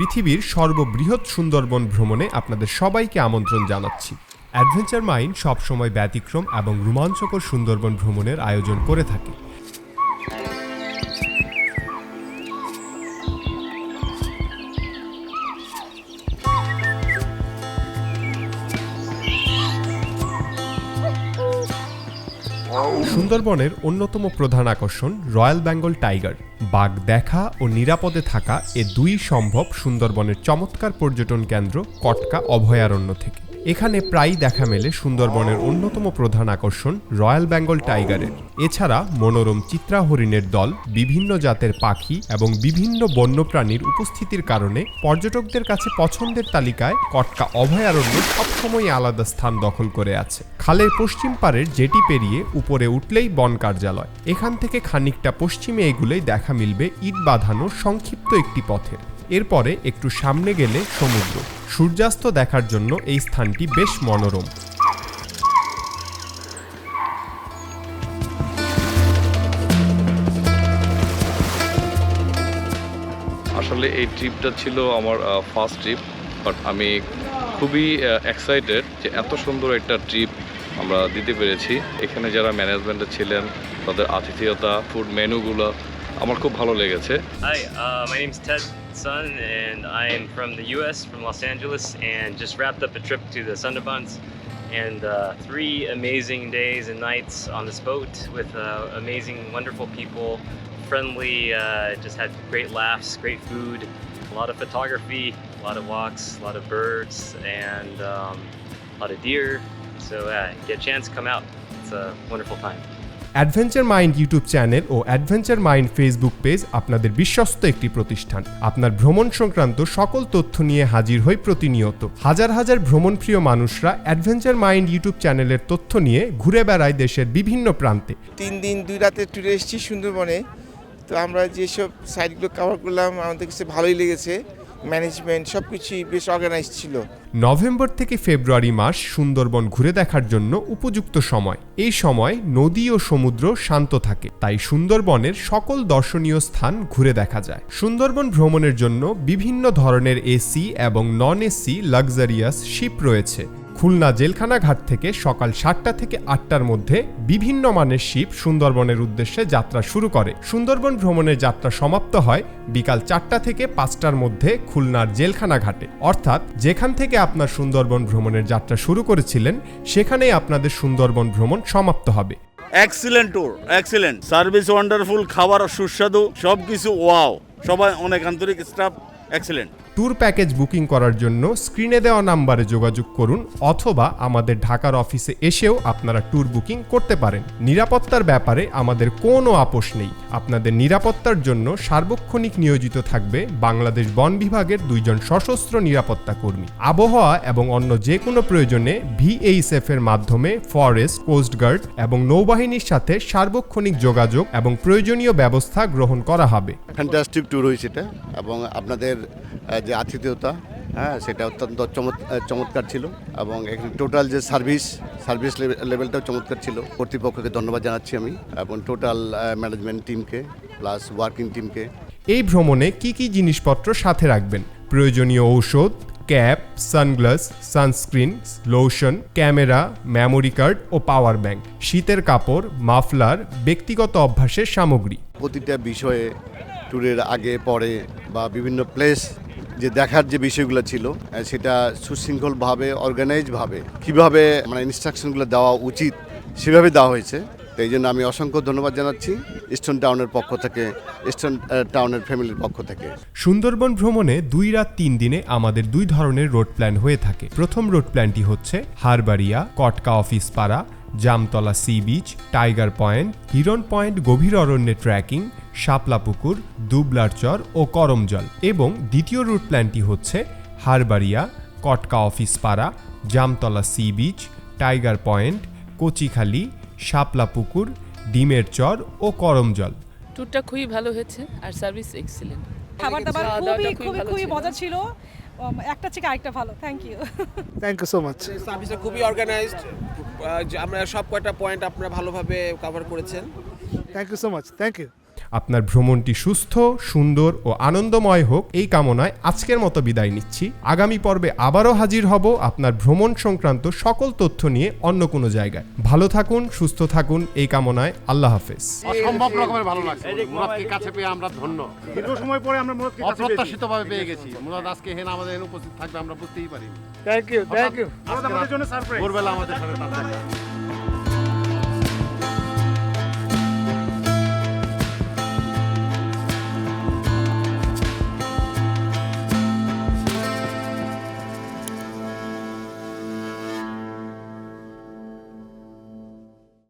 পৃথিবীর সর্ববৃহৎ সুন্দরবন ভ্রমণে আপনাদের সবাইকে আমন্ত্রণ জানাচ্ছি। অ্যাডভেঞ্চার মাইন্ড সবসময় ব্যতিক্রম এবং রোমাঞ্চকর সুন্দরবন ভ্রমণের আয়োজন করে থাকে। সুন্দরবনের অন্যতম প্রধান আকর্ষণ রয়্যাল বেঙ্গল টাইগার। বাঘ দেখা ও নিরাপদে থাকা এ দুই সম্ভব সুন্দরবনের চমৎকার পর্যটন কেন্দ্র কটকা অভয়ারণ্য থেকে। এখানে প্রায়ই দেখা মেলে সুন্দরবনের অন্যতম প্রধান আকর্ষণ রয়্যাল বেঙ্গল টাইগারের। এছাড়া মনোরম চিত্রা হরিণের দল, বিভিন্ন জাতের পাখি এবং বিভিন্ন বন্যপ্রাণীর উপস্থিতির কারণে পর্যটকদের কাছে পছন্দের তালিকায় কটকা অভয়ারণ্য সবসময় আলাদা স্থান দখল করে আছে। খালের পশ্চিম পারের জেটি পেরিয়ে উপরে উঠলেই বন কার্যালয়। এখান থেকে খানিকটা পশ্চিমে এগুলোই দেখা মিলবে ইট বাঁধানো সংক্ষিপ্ত একটি পথের। এরপরে একটু সামনে গেলে সমুদ্র। সূর্যাস্ত দেখার জন্য এই স্থানটি বেশ মনোরম। আসলে এই ট্রিপটা ছিল আমার ফার্স্ট ট্রিপ বাট আমি খুবই এক্সাইটেড যে এত সুন্দর একটা ট্রিপ আমরা দিতে পেরেছি। এখানে যারা ম্যানেজমেন্টে ছিলেন, তাদের আতিথেয়তা ফুড মেনুগুলো আমার খুব ভালো লেগেছে Hi, uh, my name's Ted Sun, and I am from the U.S. from Los Angeles, and just wrapped up a trip to the Sundarbans, and uh, three amazing days and nights on this boat with uh, amazing, wonderful people, friendly. Uh, just had great laughs, great food, a lot of photography, a lot of walks, a lot of birds, and um, a lot of deer. So uh, get a chance, come out. It's a wonderful time. Adventure mind YouTube channel O adventure mind Facebook page আপনাদের বিশ্বস্ত একটি প্রতিষ্ঠান। আপনার ভ্রমণ সংক্রান্ত সকল তথ্য নিয়ে হাজির হই প্রতিনিয়ত। হাজার হাজার ভ্রমণপ্রিয় মানুষরা অ্যাডভেঞ্চার মাইন্ড ইউটিউব চ্যানেলের তথ্য নিয়ে ঘুরে বেড়ায় দেশের বিভিন্ন প্রান্তে। তিন দিন, দুই রাতে ট্যুরে এসেছি সুন্দরবনে। তো আমরা যেসব সাইটগুলো কভার করলাম, আমাদের কাছে ভালোই লেগেছে। ম্যানেজমেন্ট সব কিছুই বেশ অর্গানাইজ ছিল। নভেম্বর থেকে ফেব্রুয়ারি মাস সুন্দরবন ঘুরে দেখার জন্য উপযুক্ত সময়। এই সময় নদী ও সমুদ্র শান্ত থাকে, তাই সুন্দরবনের সকল দর্শনীয় স্থান ঘুরে দেখা যায়। সুন্দরবন ভ্রমণের জন্য বিভিন্ন ধরনের এসি এবং নন এসি লাক্সারিয়াস শিপ রয়েছে। খুলনা জেলখানা ঘাট থেকে সকাল সাতটা থেকে আটটার মধ্যে বিভিন্ন মানের শিপ সুন্দরবনের উদ্দেশ্যে যাত্রা শুরু করে। সুন্দরবন ভ্রমণের যাত্রা সমাপ্ত হয় বিকাল চারটা থেকে পাঁচটার মধ্যে খুলনার জেলখানা ঘাটে। অর্থাৎ যেখান থেকে আপনার সুন্দরবন ভ্রমণের যাত্রা শুরু করেছিলেন, সেখানেই আপনাদের সুন্দরবন ভ্রমণ সমাপ্ত হবে। Excellent tour excellent service wonderful খাবার সুস্বাদু সব কিছু ওয়াও সবাই অনেক আন্তরিক staff excellent tour package booking করার জন্য স্ক্রিনে দেওয়া নাম্বারে যোগাযোগ করুন অথবা আমাদের ঢাকার অফিসে এসেও আপনারা ট্যুর বুকিং করতে পারেন। নিরাপত্তার ব্যাপারে আমাদের কোনো আপোষ নেই। আপনাদের নিরাপত্তার জন্য সার্বক্ষণিক নিয়োজিত থাকবে বাংলাদেশ বন বিভাগের দুইজন সশস্ত্র নিরাপত্তা কর্মী। আবহাওয়া এবং অন্য যে কোনো প্রয়োজনে ভিএইচএফ এর মাধ্যমে ফরেস্ট কোস্টগার্ড এবং নৌবাহিনীর সাথে সার্বক্ষণিক যোগাযোগ এবং প্রয়োজনীয় ব্যবস্থা গ্রহণ করা হবে। ফ্যান্টাস্টিক ট্যুর হয়েছে এটা এবং আপনাদের যে আতিথেয়তা হ্যাঁ সেটা অত্যন্ত চমৎ- চমৎকার ছিল এবং এখানে টোটাল যে সার্ভিস সার্ভিস লেভেলটাও চমৎকার ছিল। কর্তৃপক্ষকে ধন্যবাদ জানাচ্ছি আমি এবং টোটাল ম্যানেজমেন্ট টিমকে প্লাস ওয়ার্কিং টিমকে এই ভ্রমণে কি কি জিনিসপত্র সাথে রাখবেন? প্রয়োজনীয় ঔষধ cap sunglass sunscreen lotion camera memory card ও পাওয়ার ব্যাংক শীতের কাপড় মাফলার ব্যক্তিগত অভ্যাসের সামগ্রী। প্রতিটা বিষয়ে ট্যুরের আগে পরে বা বিভিন্ন প্লেস যে দেখার যে বিষয়গুলো ছিল সেটা সুশৃঙ্খলভাবে অর্গানাইজভাবে কীভাবে মানে ইনস্ট্রাকশনগুলো দেওয়া উচিত সেভাবে দেওয়া হয়েছে। তো এই জন্য আমি অসংখ্য ধন্যবাদ জানাচ্ছি ইস্টার্ন টাউনের পক্ষ থেকে ইস্টার্ন টাউনের ফ্যামিলির পক্ষ থেকে। সুন্দরবন ভ্রমণে দুই রাত তিন দিনে আমাদের দুই ধরনের রোড প্ল্যান হয়ে থাকে। প্রথম রোড প্ল্যানটি হচ্ছে হারবাড়িয়া, কটকা অফিস পাড়া, Jamtala sea beach tiger point Hiron point গভীর অরণ্যে ট্রেকিং শাপলা পুকুর দুবলার চর ও করমজল এবং দ্বিতীয় রুট প্ল্যানটি হচ্ছে হারবাড়িয়া কটকা অফিস পাড়া Jamtala sea beach tiger point Kochikhali শাপলা পুকুর ডিমের চর ও করমজল ট্যুরটা খুবই ভালো হয়েছে আর সার্ভিস এক্সিলেন্ট খাবার দাবার খুবই খুবই খুবই ভালো খুবই মজা ছিল। একটা থেকে আরেকটা ভালো। Thank you thank you so much সার্ভিসটা খুবই অর্গানাইজড আমরা সব কয়টা পয়েন্ট আপনারা ভালোভাবে কভার করেছেন। Thank you so much thank you আপনার ভ্রমণটি সুস্থ সুন্দর ও আনন্দময় হোক এই কামনায় আজকের মতো বিদায় নিচ্ছি। আগামী পর্বে আবারও হাজির হব আপনার ভ্রমণ সংক্রান্ত সকল তথ্য নিয়ে অন্য কোনো জায়গায়। ভালো থাকুন সুস্থ থাকুন এই কামনায় আল্লাহ হাফেজ। অসম্ভব রকমের ভালো লাগছে। মুরাদকে কাছে পেয়ে আমরা ধন্য। দীর্ঘ সময় পরে আমরা মুরাদকে কাছে পেয়েছি। অপ্রত্যাশিত ভাবে পেয়ে গেছি। মুরাদ আজকে এখানে আমাদের এখানে উপস্থিত থাকবে আমরা বুঝতেই পারিনি। থ্যাংক ইউ থ্যাংক ইউ আমাদের জন্য সারপ্রাইজ ভোরবেলা আমাদের সাথে